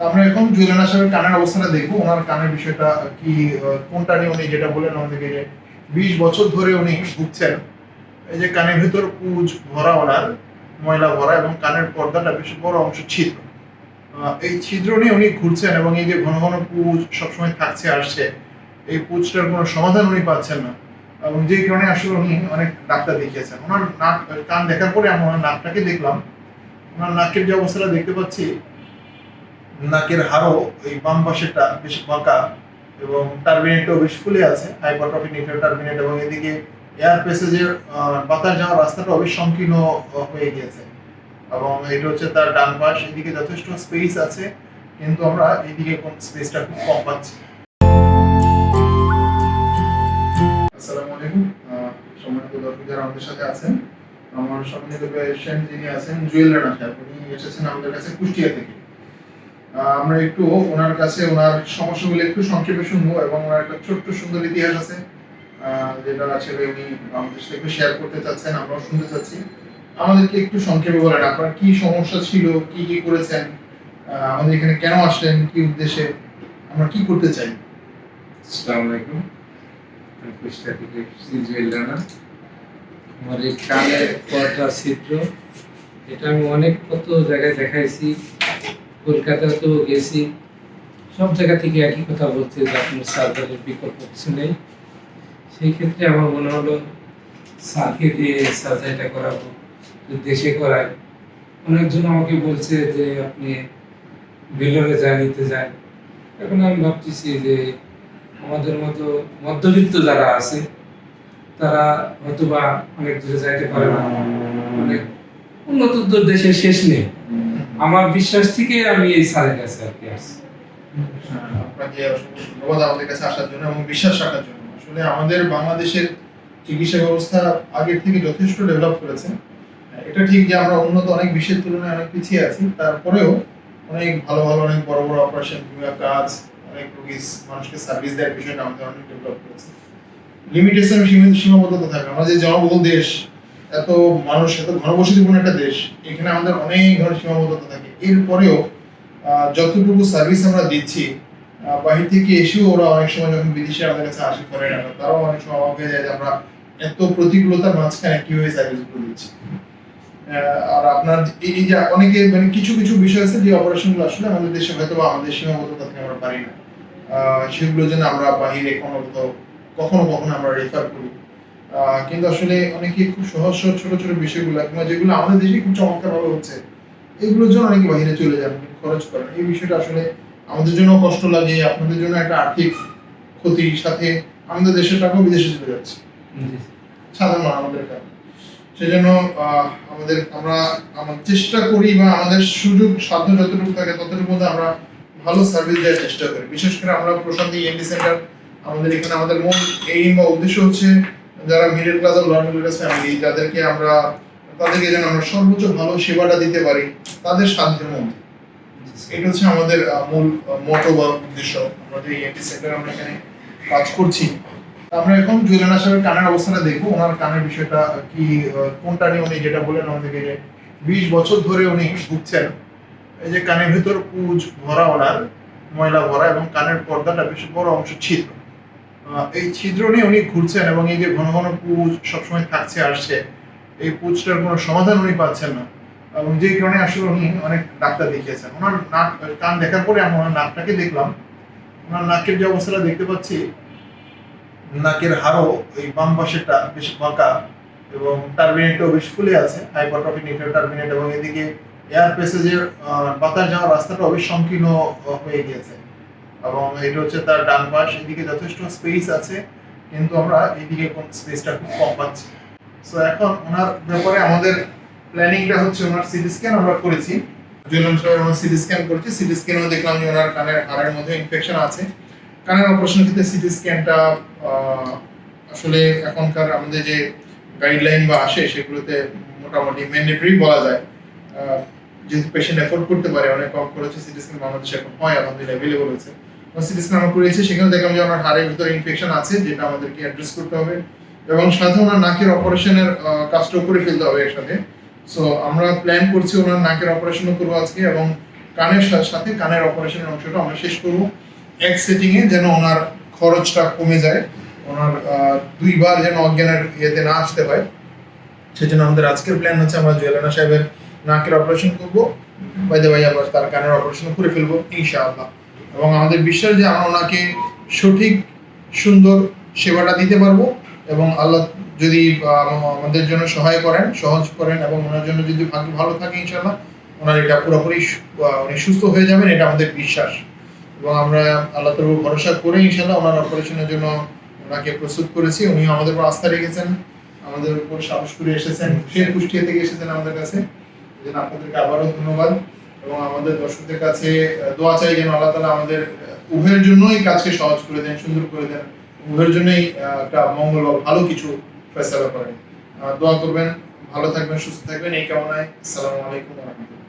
আমরা এখন জুয়েলানা সাহেবের কানের অবস্থাটা দেখব, ওনার কানের বিষয়টা কি কোনটা নিয়ে উনি যেটা বললেন আমাদেরকে যে বিশ বছর ধরে উনি ভুগছেন, এই যে কানের ভিতর পুজ ভরা ওনার, ময়লা ভরা এবং কানের পর্দাটা বেশ বড় অংশ ছিদ্র। এই ছিদ্র নিয়ে উনি ঘুরছেন এবং এই যে ঘন ঘন পুজ সবসময় থাকছে, আসছে, এই পুজটার কোনো সমাধান উনি পাচ্ছেন না। এবং যেই কারণে আসলে উনি অনেক ডাক্তার দেখিয়েছেন। ওনার নাক, কান দেখার পরে আমি ওনার নাকটাকে দেখলাম। ওনার নাকের যে অবস্থাটা দেখতে পাচ্ছি নাকের হাড়ও এই বাম পাশেরটা বেশ বাঁকা এবং টার্মিনেটও বেশ ফুলে আছে হাইপারট্রফি নিউক্লিয়ার টার্মিনেট এবং এদিকে এয়ার প্যাসেজের বাতাস যাওয়ার রাস্তাটা বেশ সংকীর্ণ হয়ে গিয়েছে। এবং এটা হচ্ছে তার ডান পাশ, এদিকে যথেষ্ট স্পেস আছে, কিন্তু আমরা এদিকে কোন স্পেসটা খুব কম পাচ্ছি। আসসালামু আলাইকুম সম্মানিত দর্শক যারা আমাদের সাথে আছেন, আমার সম্মানিত পেশেন্ট যিনি আছেন, জুয়েল রানা সাহেব উনি এসেছেন আমাদের কাছে কুষ্টিয়া থেকে। আমরা একটু ওনার কাছে, ওনার সমস্যাগুলো একটু সংক্ষেপে শুনব এবং ওনার একটা ছোট্ট সুন্দর ইতিহাস আছে যেটা আসলে উনি আমাদের সাথে একটু শেয়ার করতে চাচ্ছেন, আমরাও শুনতে চাচ্ছি। আমাদেরকে একটু সংক্ষেপে বলেন আপনার কি সমস্যা ছিল, কি কি করেছেন আমাদের এখানে কেন আসলেন, কি উদ্দেশ্যে আমরা কি করতে চাই? আসসালামু আলাইকুম। আমার এই কানে পর্দা ছিদ্র, এটা আমি অনেক কত জায়গায় দেখাইছি। কলকাতাতেও গেছি। সব জায়গা থেকে একই কথা বলছে যে আপনার সার্জারির বিকল্প কিছু নেই। সেই ক্ষেত্রে আমার মনে হলো, স্যারকে দিয়ে সার্জারিটা করাবো দেশে করাই অনেকজন আমাকে বলছে যে আপনি বেলোরে যান নিতে যান। এখন আমি ভাবতেছি যে আমাদের মতো মধ্যবিত্ত যারা আছে, তারা হয়তো বা অনেক দূরে যাইতে পারে না। অনেক উন্নত দেশের শেষ নেই। আমার বিশ্বাস থেকে আমি এই স্যারের কাছে আর কি আসছি। আপনাকে ধন্যবাদ আমাদের কাছে আসার জন্য এবং বিশ্বাস রাখার জন্য। আসলে আমাদের বাংলাদেশের চিকিৎসা ব্যবস্থা আগের থেকে যথেষ্ট ডেভেলপ করেছে। এটা ঠিক যে আমরা উন্নত অনেক বিশ্বের তুলনায় অনেক পিছিয়ে আছি। তারপরেও অনেক ভালো ভালো, অনেক বড় বড় অপারেশন কিংবা কাজ, অনেক রোগী মানুষকে সার্ভিস দেওয়ার বিষয়টা আমাদের অনেক ডেভেলপ করেছে। লিমিটেশন সীমিত সীমাবদ্ধতা থাকে আমরা যে জনবহুল দেশ এত মানুষ এত ঘনবসতিপূর্ণ একটা দেশ এখানে আমাদের অনেক ধরনের সীমাবদ্ধতা থাকে। এরপরেও যতটুকু সার্ভিস আমরা দিচ্ছি বাহির থেকে এসেও ওরা অনেক সময় যখন বিদেশে আমাদের কাছে আসে করে না তারাও অনেক সময় অবাক হয়ে যায় যে আমরা এত প্রতিকূলতার মাঝখানে কীভাবে সার্ভিসগুলো দিচ্ছি। আর আপনার এই যে অনেকে মানে কিছু কিছু বিষয় আছে যে অপারেশনগুলো আসলে আমাদের দেশে হয়তো বা আমাদের সীমাবদ্ধতা থেকে আমরা পারি না। আহ, সেগুলো যেন আমরা বাহিরে কোনো কখনো কখনো আমরা রেফার করি। কিন্তু আসলে অনেকে খুব সহজ সহজ ছোট ছোট বিষয়গুলো কিংবা যেগুলো আমাদের দেশে খুব চমৎকার ভাবে হচ্ছে এগুলোর জন্য অনেকে বাইরে চলে যান খরচ করেন। এই বিষয়টা আসলে আমাদের জন্য কষ্ট লাগে আপনাদের জন্য একটা আর্থিক ক্ষতির সাথে আমাদের দেশের টাকাও বিদেশে চলে যাচ্ছে। সাধারণ আমাদের কারণে। সেজন্য আমাদের আমরা আমার চেষ্টা করি বা আমাদের সুযোগ সাধ্য যতটুকু থাকে ততটুকু মধ্যে আমরা ভালো সার্ভিস দেওয়ার চেষ্টা করি। বিশেষ করে আমরা প্রশান্তি এমডি সেন্টার আমাদের এখানে আমাদের মূল এইম বা উদ্দেশ্য হচ্ছে যারা মিডল ক্লাস আর লোয়ার ক্লাস ফ্যামিলি যাদেরকে আমরা তাদেরকে যেন আমরা সর্বোচ্চ ভালো সেবাটা দিতে পারি তাদের সাধ্যের মধ্যে। এটা হচ্ছে আমাদের মূল মোটো বা উদ্দেশ্য। আমাদের এই এমডি সেন্টার আমরা এখানে কাজ করছি। আমরা এখন জুয়েলানা সাহেবের কানের অবস্থাটা দেখব। ওনার কানের বিষয়টা কি কোনটা নিয়ে উনি যেটা বললেন আমাদেরকে যে বিশ বছর ধরে উনি ভুগছেন। এই যে কানের ভিতর পুজ ভরা ওনার ময়লা ভরা এবং কানের পর্দাটা বেশ বড় অংশ আহ, এই ছিদ্র নিয়ে উনি ঘুরছেন এবং এই যে ঘন ঘন পুজ সবসময় থাকছে, আসছে, এই পুজটার কোনো সমাধান উনি পাচ্ছেন না। এবং যেই কারণে আসলে উনি অনেক ডাক্তার দেখিয়েছেন। ওনার নাক, কান দেখার পরে আমি ওনার নাকটাকে দেখলাম। ওনার নাকের যে অবস্থাটা দেখতে পাচ্ছি, নাকের হাড়ও এই বাম পাশেরটা বেশ বাঁকা এবং টার্মিনেটও বেশ ফুলে আছে হাইপারট্রফি নিউক্লিয়ার টার্মিনেট এবং এদিকে এয়ার প্যাসেজের বাতাস যাওয়ার রাস্তাটাও বেশ সংকীর্ণ হয়ে গিয়েছে। এবং এটা হচ্ছে তার ডান পাশ, এদিকে যথেষ্ট স্পেস আছে, কিন্তু আমরা এদিকে কোন স্পেসটা খুব কম পাচ্ছি। সো এখন ওনার ব্যাপারে আমাদের প্ল্যানিংটা হচ্ছে ওনার সিটি স্ক্যান আমরা করেছি। জুলন সাহেব আমরা সিটি স্ক্যান করেছি। সিটি স্ক্যানেও দেখলাম যে ওনার কানের হাড়ের মধ্যে ইনফেকশন আছে। কানের অপারেশনের ক্ষেত্রে সিটি স্ক্যানটা আসলে এখনকার আমাদের যে গাইডলাইন বা আসে, সেগুলোতে মোটামুটি ম্যান্ডেটরি বলা যায়। যেহেতু পেশেন্ট এফোর্ড করতে পারে, অনেক কম খরচে সিটি স্ক্যান বাংলাদেশে এখন হয়, আলহামদুলিল্লাহ অ্যাভেলেবল হয়েছে। সিটি স্ক্যান আমরা করেছি সেখানে দেখলাম যে আমার হাড়ের ভিতরে ইনফেকশন আছে, যেটা আমাদেরকে অ্যাড্রেস করতে হবে। এবং সাথে ওনার নাকের অপারেশনের কাজটাও করে ফেলতে হবে একসাথে। সো আমরা প্ল্যান করছি ওনার নাকের অপারেশনও করব আজকে এবং কানের সাথে কানের অপারেশনের অংশটা আমরা শেষ করব। এক সেটিংয়ে যেন ওনার খরচটা কমে যায়, ওনার দুইবার যেন অজ্ঞানের ইয়েতে না আসতে হয়। সেজন্য আমাদের আজকের প্ল্যান হচ্ছে আমরা জুয়েলানা সাহেবের নাকের অপারেশন করব। বাইদে ভাই আমরা তার কানের অপারেশন করে ফেলব, ইনশাআল্লাহ। এবং আমাদের বিশ্বাস যে আমরা ওনাকে সঠিক, সুন্দর সেবাটা দিতে পারব এবং আল্লাহ যদি আমাদের জন্য সহায় করেন, সহজ করেন এবং ওনার জন্য যদি ভাগ্য ভালো থাকে ইনশাআল্লাহ, ওনার এটা পুরোপুরি উনি সুস্থ হয়ে যাবেন, এটা আমাদের বিশ্বাস। এবং আমরা আল্লাহ তরফ ভরসা করে ইনশাআল্লাহ ওনার অপারেশনের জন্য ওনাকে প্রস্তুত করেছি। উনিও আমাদের উপর আস্থা রেখেছেন, আমাদের উপর সাহস করে এসেছেন ফের কুষ্টিয়া থেকে এসেছেন আমাদের কাছে। আপনাদেরকে আবারও ধন্যবাদ। এবং আমাদের দর্শকদের কাছে দোয়া চাই যেন আল্লাহ তালা আমাদের উভয়ের জন্যই কাজকে সহজ করে দেন, সুন্দর করে দেন, উভয়ের জন্যই একটা মঙ্গল ভালো কিছু ফেসলা করেন। দোয়া করবেন, ভালো থাকবেন, সুস্থ থাকবেন, এই কামনায় আসসালামু আলাইকুম রহমতুল্লাহ।